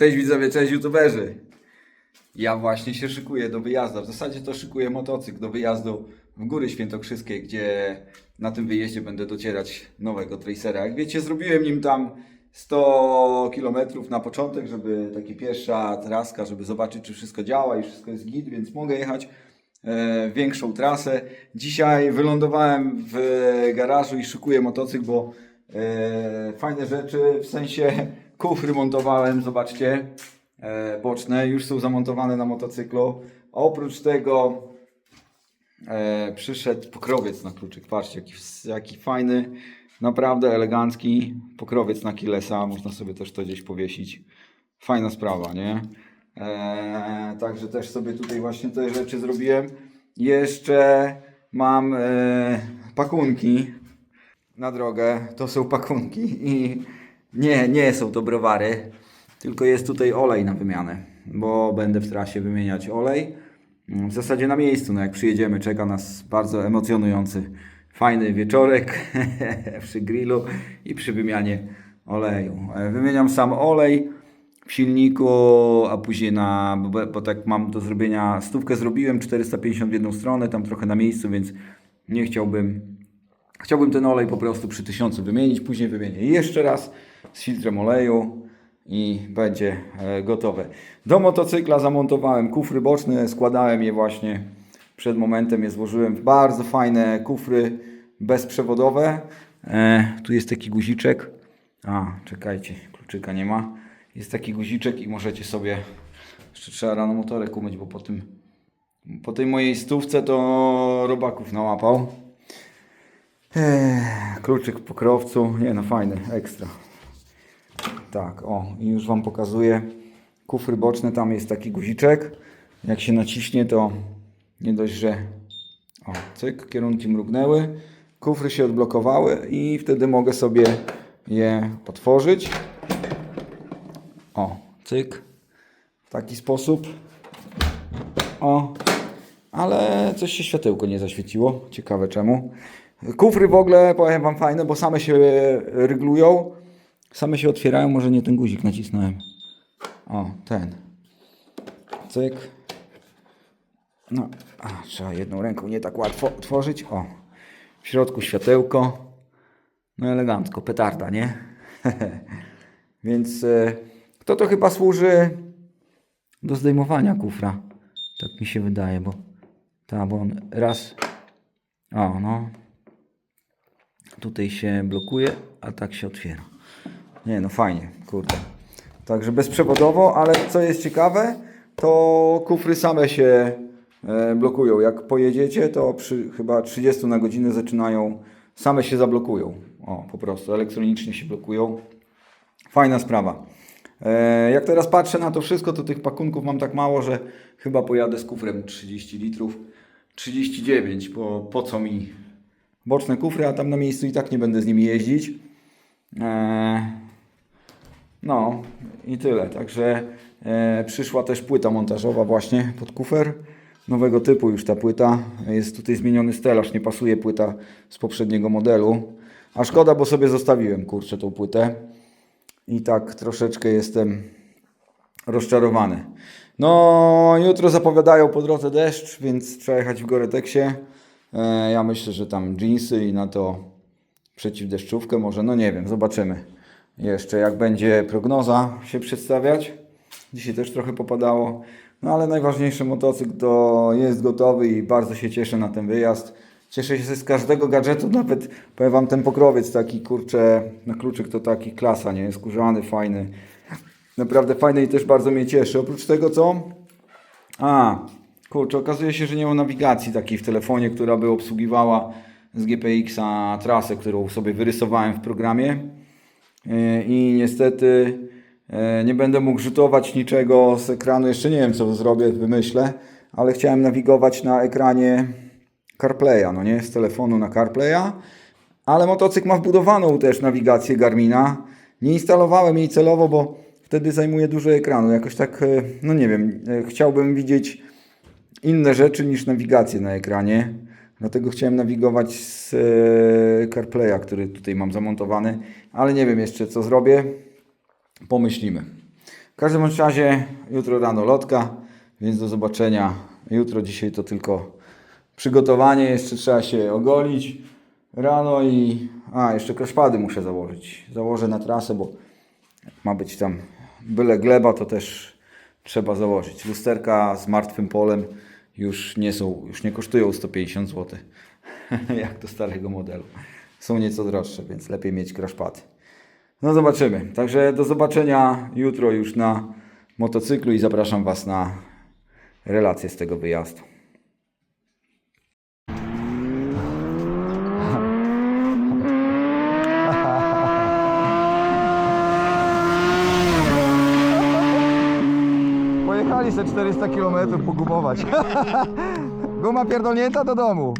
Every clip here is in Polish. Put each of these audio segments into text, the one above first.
Cześć widzowie, cześć youtuberzy. Ja właśnie się szykuję do wyjazdu. W zasadzie to szykuję motocykl do wyjazdu w Góry Świętokrzyskie, gdzie na tym wyjeździe będę docierać nowego tracera. Jak wiecie, zrobiłem nim tam 100 km na początek, żeby taki pierwsza traska, żeby zobaczyć, czy wszystko działa i wszystko jest git, więc mogę jechać e, większą trasę. Dzisiaj wylądowałem w garażu i szykuję motocykl, bo e, fajne rzeczy, w sensie kufry montowałem, zobaczcie, e, boczne, już są zamontowane na motocyklu. Oprócz tego e, przyszedł pokrowiec na kluczyk. Patrzcie, jaki, jaki fajny, naprawdę elegancki pokrowiec na Kilesa. Można sobie też to gdzieś powiesić. Fajna sprawa, nie? E, także też sobie tutaj właśnie te rzeczy zrobiłem. Jeszcze mam e, pakunki na drogę. To są pakunki i nie, nie są to browary, tylko jest tutaj olej na wymianę, bo będę w trasie wymieniać olej. W zasadzie na miejscu, no jak przyjedziemy, czeka nas bardzo emocjonujący, fajny wieczorek przy grillu i przy wymianie oleju. E, Wymieniam sam olej w silniku, a później na, bo, bo tak mam do zrobienia, stówkę zrobiłem, 450 w jedną stronę, tam trochę na miejscu, więc nie chciałbym Chciałbym ten olej po prostu przy tysiącu wymienić, później wymienię jeszcze raz z filtrem oleju i będzie e, gotowe. Do motocykla zamontowałem kufry boczne, składałem je właśnie przed momentem, je złożyłem w bardzo fajne kufry bezprzewodowe. E, tu jest taki guziczek. A, czekajcie, kluczyka nie ma. Jest taki guziczek i możecie sobie, jeszcze trzeba rano motorek umyć, bo po tym, po tej mojej stówce to robaków nałapał. Ech, kluczyk w pokrowcu. Nie no, fajny, ekstra. Tak, o, i już Wam pokazuję. Kufry boczne, tam jest taki guziczek. Jak się naciśnie, to nie dość, że o, cyk, kierunki mrugnęły. Kufry się odblokowały i wtedy mogę sobie je otworzyć. O, cyk. W taki sposób. O, ale coś się światełko nie zaświeciło. Ciekawe czemu. Kufry w ogóle, powiem Wam, fajne, bo same się ryglują. Same się otwierają. Może nie ten guzik nacisnąłem. O, ten. Cyk. No, a, trzeba jedną ręką nie tak łatwo otworzyć. O, w środku światełko. No elegancko, petarda, nie? Więc e, to to chyba służy do zdejmowania kufra. Tak mi się wydaje, bo ta, bo on raz. O, no. Tutaj się blokuje, a tak się otwiera. Nie, no fajnie, kurde. Także bezprzewodowo, ale co jest ciekawe, to kufry same się e, blokują. Jak pojedziecie, to przy chyba 30 na godzinę zaczynają, same się zablokują. O, po prostu elektronicznie się blokują. Fajna sprawa. E, jak teraz patrzę na to wszystko, to tych pakunków mam tak mało, że chyba pojadę z kufrem 30 litrów. 39, bo po co mi boczne kufry, a tam na miejscu i tak nie będę z nimi jeździć. E, no i tyle. Także e, przyszła też płyta montażowa właśnie pod kufer. Nowego typu już ta płyta. Jest tutaj zmieniony stelaż, nie pasuje płyta z poprzedniego modelu. A szkoda, bo sobie zostawiłem kurczę tą płytę. I tak troszeczkę jestem rozczarowany. No, jutro zapowiadają po drodze deszcz, więc trzeba jechać w Goreteksie. E, ja myślę, że tam jeansy i na to przeciwdeszczówkę może, no nie wiem, zobaczymy. Jeszcze jak będzie prognoza się przedstawiać. Dzisiaj też trochę popadało. No ale najważniejszy motocykl to jest gotowy i bardzo się cieszę na ten wyjazd. Cieszę się z każdego gadżetu, nawet powiem Wam ten pokrowiec taki kurczę, na kluczyk to taki klasa, nie? Skórzany, fajny. Naprawdę fajny i też bardzo mnie cieszy. Oprócz tego co? A, kurczę, okazuje się, że nie ma nawigacji takiej w telefonie, która by obsługiwała z GPX-a trasę, którą sobie wyrysowałem w programie. Yy, I niestety e, nie będę mógł rzutować niczego z ekranu. Jeszcze nie wiem, co zrobię, wymyślę, ale chciałem nawigować na ekranie CarPlaya, no nie? Z telefonu na CarPlaya. Ale motocykl ma wbudowaną też nawigację Garmina. Nie instalowałem jej celowo, bo wtedy zajmuje dużo ekranu. Jakoś tak, e, no nie wiem, e, chciałbym widzieć inne rzeczy niż nawigację na ekranie. Dlatego chciałem nawigować z e, CarPlaya, który tutaj mam zamontowany, ale nie wiem jeszcze co zrobię. Pomyślimy. W każdym razie jutro rano lotka, więc do zobaczenia. Jutro, dzisiaj to tylko przygotowanie, jeszcze trzeba się ogolić rano i... A, jeszcze kraszpady muszę założyć. Założę na trasę, bo ma być tam byle gleba, to też trzeba założyć. Lusterka z martwym polem już nie są, już nie kosztują 150 zł, jak do starego modelu. Są nieco droższe, więc lepiej mieć kraszpady. No zobaczymy. Także do zobaczenia jutro już na motocyklu i zapraszam Was na relację z tego wyjazdu. Pojechali se 400 km pogumować. Guma pierdolnięta do domu.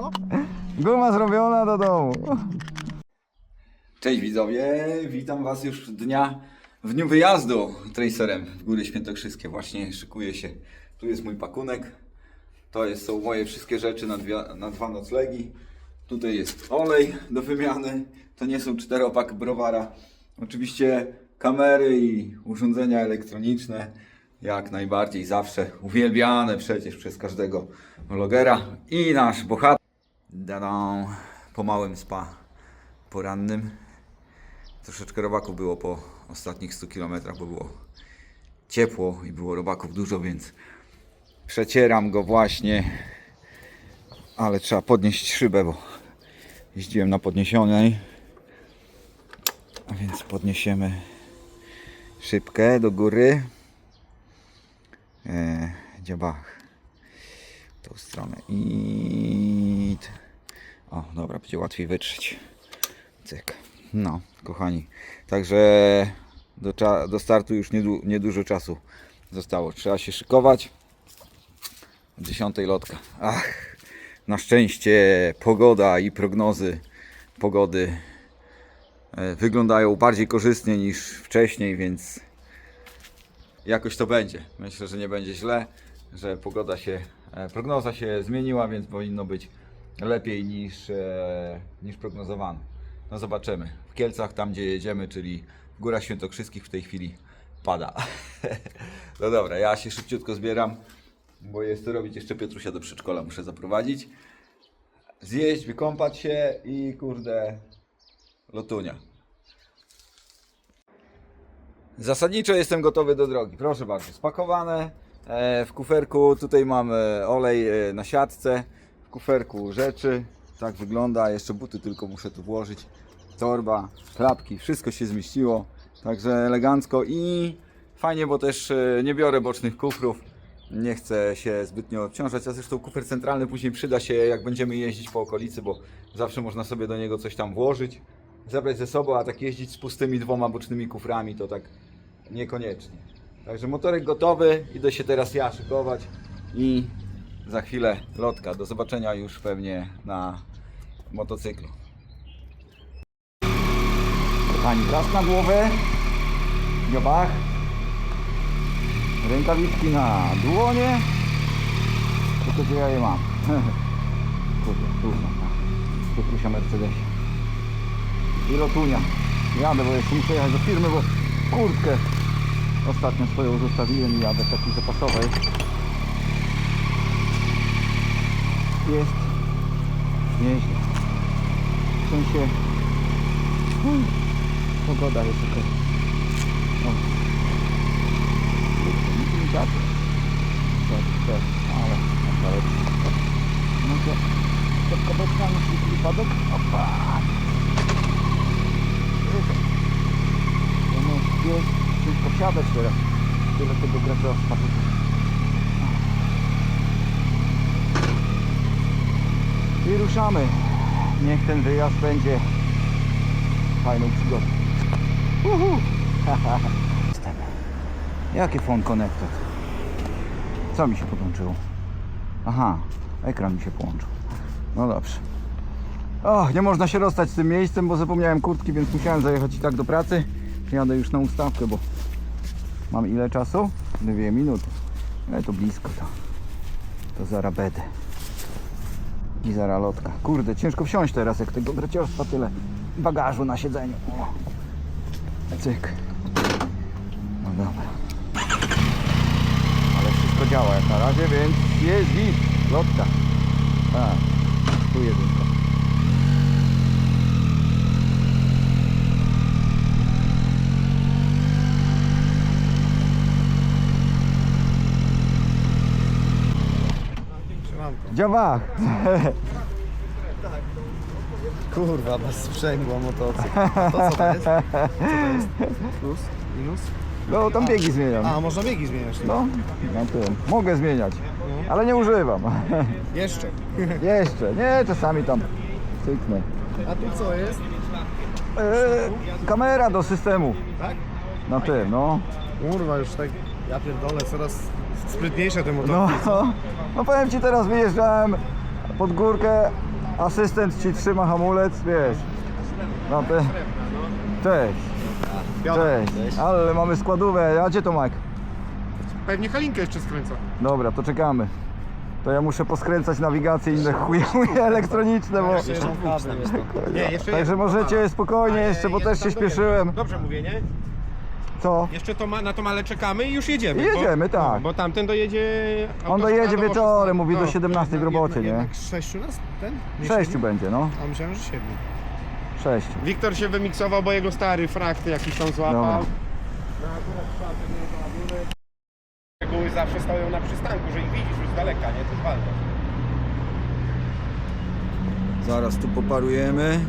Guma zrobiona do domu. Cześć widzowie, witam Was już dnia, w dniu wyjazdu tracerem w Góry Świętokrzyskie. Właśnie szykuję się. Tu jest mój pakunek. To jest, są moje wszystkie rzeczy na, dwie, na dwa noclegi. Tutaj jest olej do wymiany. To nie są czteropak browara. Oczywiście kamery i urządzenia elektroniczne. Jak najbardziej zawsze uwielbiane przecież przez każdego vlogera. I nasz bohater. Dadą po małym spa porannym. Troszeczkę robaków było po ostatnich 100 km, bo było ciepło i było robaków dużo, więc przecieram go właśnie. Ale trzeba podnieść szybę, bo jeździłem na podniesionej. A więc podniesiemy szybkę do góry. E, dziabach. Tą stronę. I... O, dobra, będzie łatwiej wytrzeć. Cyk. No, kochani. Także do, do startu już niedu- niedużo czasu zostało. Trzeba się szykować. O 10 lotka. Ach, na szczęście pogoda i prognozy pogody e, wyglądają bardziej korzystnie niż wcześniej, więc jakoś to będzie. Myślę, że nie będzie źle, że pogoda się, e, prognoza się zmieniła, więc powinno być lepiej niż, e, niż prognozowano. No zobaczymy. W Kielcach, tam gdzie jedziemy, czyli w Górach Świętokrzyskich w tej chwili pada. no dobra, ja się szybciutko zbieram, bo jest to robić jeszcze Piotrusia do przedszkola muszę zaprowadzić. Zjeść, wykąpać się i kurde lotunia. Zasadniczo jestem gotowy do drogi. Proszę bardzo, spakowane e, w kuferku. Tutaj mamy olej e, na siatce. W kuferku rzeczy. Tak wygląda. Jeszcze buty tylko muszę tu włożyć. Torba, klapki, wszystko się zmieściło. Także elegancko i fajnie, bo też e, nie biorę bocznych kufrów. Nie chcę się zbytnio obciążać, a zresztą kufer centralny później przyda się, jak będziemy jeździć po okolicy, bo zawsze można sobie do niego coś tam włożyć, zabrać ze sobą, a tak jeździć z pustymi dwoma bocznymi kuframi to tak niekoniecznie. Także motorek gotowy, idę się teraz ja szykować i za chwilę lotka. Do zobaczenia już pewnie na motocyklu. Kochani, raz na głowę. Dziobach. Rękawiczki na dłonie. Tylko gdzie ja je mam. Kurde, tu mam. na Piotrusia Mercedesie. I lotunia. Jadę, bo jeszcze muszę jechać do firmy, bo kurtkę ostatnio swoją zostawiłem i jadę takiej zapasowej. Jest nieźle. W sensie Uj, pogoda jest okej. O. Tak, tak, ale ale No to to kobeczka musi wypadek. Opa! Jest ciężko wsiadać teraz. Tyle tego gracza I ruszamy. Niech ten wyjazd będzie fajną przygodą. Uhu. Jaki phone connected? Co mi się podłączyło? Aha, ekran mi się połączył. No dobrze. O, nie można się rozstać z tym miejscem, bo zapomniałem kurtki, więc musiałem zajechać i tak do pracy. Jadę już na ustawkę, bo mam ile czasu? Dwie minuty. Ale to blisko to. To zaraz będę. I zara lotka. Kurde, ciężko wsiąść teraz, jak tego graciostwa tyle bagażu na siedzeniu. O. Cyk. No dobra. Ale wszystko działa jak na razie, więc jest. Lotka. Tak. Tu jedynka. Działa. Kurwa, bez sprzęgła motocykl. To co to jest? Co to jest? Plus? Minus? No tam biegi zmieniam. A, można biegi zmieniać. No, na tym. Mogę zmieniać, ale nie używam. Jeszcze. Jeszcze, nie, czasami tam cyknę. A tu co jest? Eee, kamera do systemu. Tak? Na tym, no. Kurwa, już tak, ja pierdolę, coraz sprytniejsze te No, motocykle. no powiem ci teraz wyjeżdżałem pod górkę, asystent ci trzyma hamulec, wiesz. No te... Cześć, cześć. Ale mamy składówę, a gdzie to Mike? Pewnie Halinkę jeszcze skręca. Dobra, to czekamy. To ja muszę poskręcać nawigację i inne chuje, chuje elektroniczne, bo... Nie, jeszcze Także możecie spokojnie jeszcze, bo też się śpieszyłem. Dobrze mówię, nie? Co? Jeszcze to ma, na tą ale czekamy i już jedziemy. I jedziemy, bo, tak. No, bo tamten dojedzie... On dojedzie autostradą o wieczorem, mówi do no. 17 w robocie, nie? Jednak sześciu nas ten? Nie Sześciu siedmiu? będzie, no. A myślałem, że siedmiu. Sześciu. Wiktor się wymiksował, bo jego stary frakt jakiś tam złapał. Dobra. No akurat czwarty nie zrobiony. Reguły zawsze stoją na przystanku, że ich widzisz już z daleka, nie? To zwalczasz. Zaraz tu poparujemy.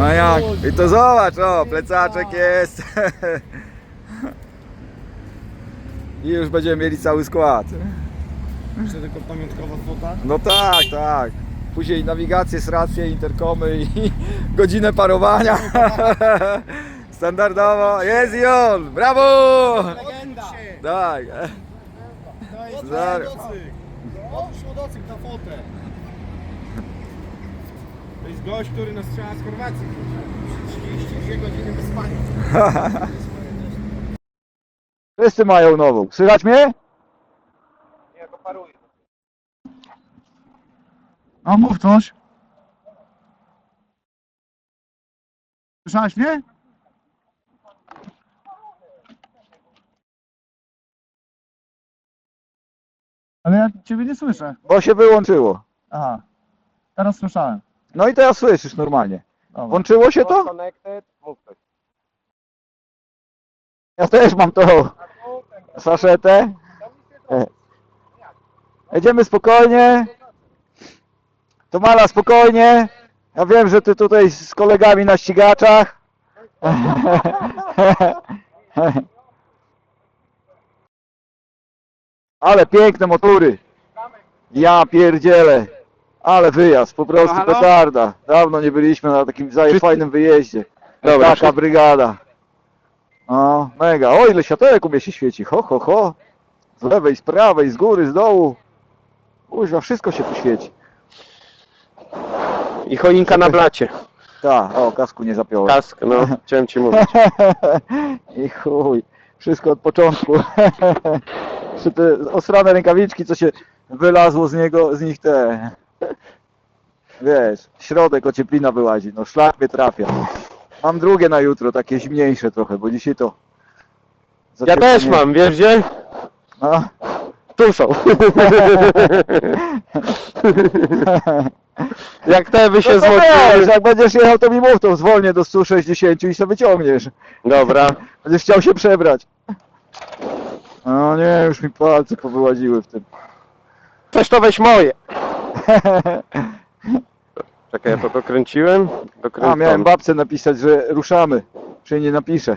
A jak? I to zobacz, o, plecaczek jest. I już będziemy mieli cały skład. Jeszcze tylko pamiątkowa fota. No tak, tak. Później nawigację, rację, interkomy i godzinę parowania. Standardowo. Jest i on! Brawo! Legenda! Tak. To jest na fotę. To jest gość, który nas strzela z Chorwacji. 32 godziny bez spania. Wszyscy mają nową. Słychać mnie? Nie, to paruje. A mów coś. Słyszałeś mnie? Ale ja ciebie nie słyszę. Bo się wyłączyło. Aha. Teraz słyszałem. No i teraz słyszysz normalnie. Dobra. Włączyło się to? Connected, mów coś. Ja też mam tą saszetę. E. Jedziemy spokojnie. To mala spokojnie. Ja wiem, że ty tutaj z kolegami na ścigaczach. Ale piękne motory. Ja pierdzielę. Ale wyjazd, po prostu halo? petarda. Dawno nie byliśmy na takim zaje fajnym wyjeździe. Dobra, Taka brygada. No, mega. O, ile światełek u mnie się świeci. Ho, ho, ho. Z lewej, z prawej, z góry, z dołu. Kuźwa, wszystko się tu świeci. I choinka na blacie. Tak, o, kasku nie zapiąłem. Kask, no, chciałem ci mówić. I chuj. Wszystko od początku. Jeszcze te osrane rękawiczki, co się wylazło z niego, z nich te... Wiesz, środek ocieplina wyłazi. No szlak mnie trafia. Mam drugie na jutro, takie zimniejsze trochę, bo dzisiaj to... Ja też zacieplenie- mam, wiesz gdzie? No. Tu są. Jak te by się No to wiesz, złociły. jak będziesz jechał, to mi mów, to zwolnię do 160 i sobie wyciągniesz. Dobra. Będziesz chciał się przebrać. No nie, już mi palce powyłaziły w tym. Coś to weź moje. Czekaj, ja to dokręciłem. A, Dokręcam. miałem babce napisać, że ruszamy. Czy nie napiszę.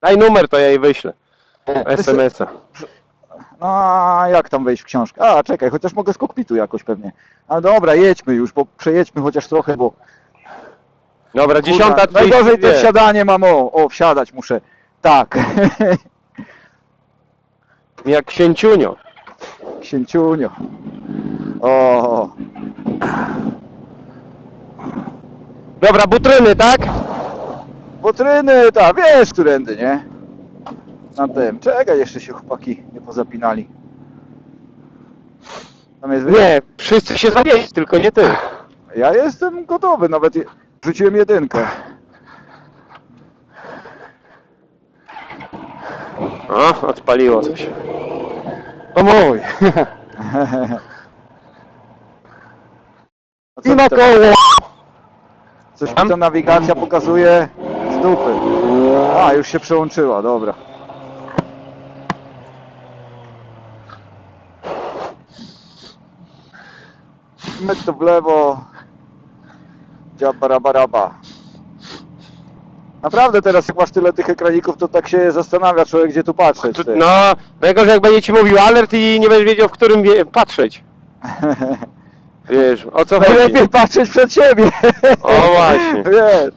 Daj numer, to ja jej wyślę. SMS-a. No, a jak tam wejść w książkę? A, czekaj, chociaż mogę z kokpitu jakoś pewnie. A dobra, jedźmy już, bo przejedźmy chociaż trochę, bo... Dobra, dziesiąta Kurwa, Najgorzej to wsiadanie mam, o, o, wsiadać muszę. Tak. Jak księciunio księciunio. O. Dobra, butryny, tak? Butryny, ta, wiesz, którędy, nie? Na tym. Czekaj, jeszcze się chłopaki nie pozapinali. Tam jest. Nie, wszyscy się zawieźć, tylko nie ty. Ja jestem gotowy, nawet rzuciłem jedynkę. O, odpaliło coś. O mój. I na to- koło. Coś mi ta nawigacja pokazuje z dupy. A, już się przełączyła, dobra. Myć to w lewo. Dziabarabaraba. Naprawdę teraz jak masz tyle tych ekraników, to tak się zastanawia człowiek, gdzie tu patrzeć. Ty. No, najgorzej jak będzie ci mówił alert i nie będziesz wiedział w którym wie, patrzeć. Wiesz, o co chodzi? Najlepiej patrzeć przed siebie. O, właśnie. Wiesz.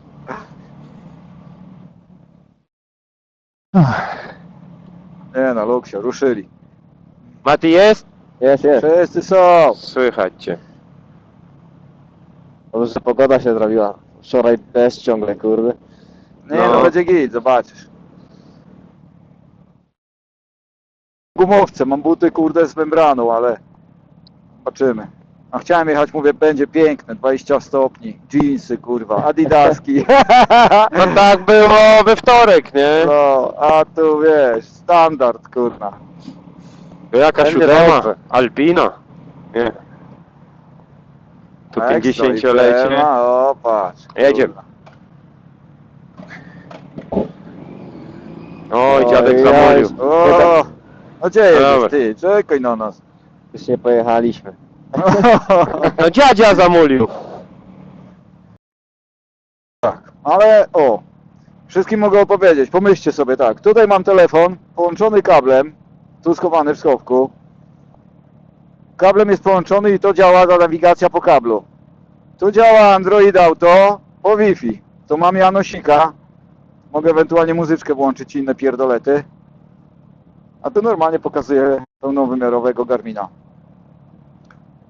Nie no, Luksio, ruszyli. Mati jest? Jest, jest. Wszyscy są. Słychać cię. Pogoda się zrobiła. Wczoraj deszcz ciągle, kurde. Nie no, No. będzie git, zobaczysz. Gumowce, mam buty kurde z membraną, ale zobaczymy. A chciałem jechać, mówię, będzie piękne, 20 stopni, jeansy kurwa, adidaski. No tak było we wtorek, nie? No, a tu wiesz, standard kurwa. To jaka Będzie siódema? dobrze. Alpina? Nie. Tu Ekstra i 50-lecie. krema, O, patrz. Jedziemy. kurwa. Oj, Oj, dziadek oj, zamolił. O, no gdzie jedziesz Dobra. ty? Czekaj na nas. Już nie pojechaliśmy. No dziadzia zamulił. Ale o, wszystkim mogę opowiedzieć. Pomyślcie sobie tak. Tutaj mam telefon połączony kablem, tu schowany w schowku. Kablem jest połączony i to działa ta nawigacja po kablu. Tu działa Android Auto po Wi-Fi. Tu mam Janosika. Mogę ewentualnie muzyczkę włączyć i inne pierdolety. A tu normalnie pokazuje pełnowymiarowego Garmina.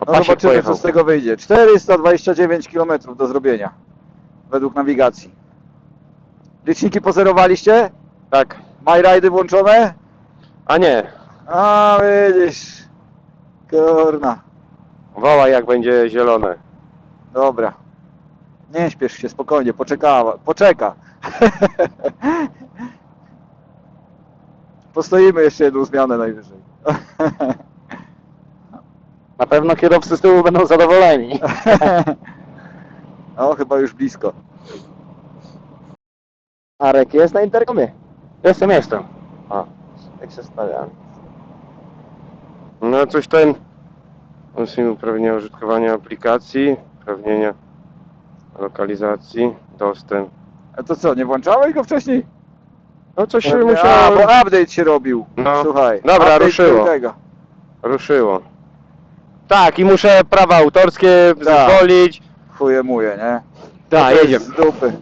No zobaczymy pojechał. co z tego wyjdzie. 429 km do zrobienia. Według nawigacji. Liczniki pozerowaliście? Tak. MyRidy włączone? A nie. A widzisz. Kurna. Woła jak będzie zielone. Dobra. Nie śpiesz się, spokojnie, poczeka. Poczeka. Postoimy jeszcze jedną zmianę najwyżej. Na pewno kierowcy z tyłu będą zadowoleni. O, chyba już blisko. Arek jest na interkomie. Jestem, jestem. A, jak się stawiam. No coś ten... Usunięcie uprawnienia użytkowania aplikacji, uprawnienia lokalizacji, dostęp. A to co, nie włączałeś go wcześniej? No coś się A, musiało... bo update się robił. No. Słuchaj. Dobra, update ruszyło. tego. Ruszyło. Tak, i muszę prawa autorskie Tak. zezwolić. Chuje muje, nie? Tak, jest jedziemy. Z dupy.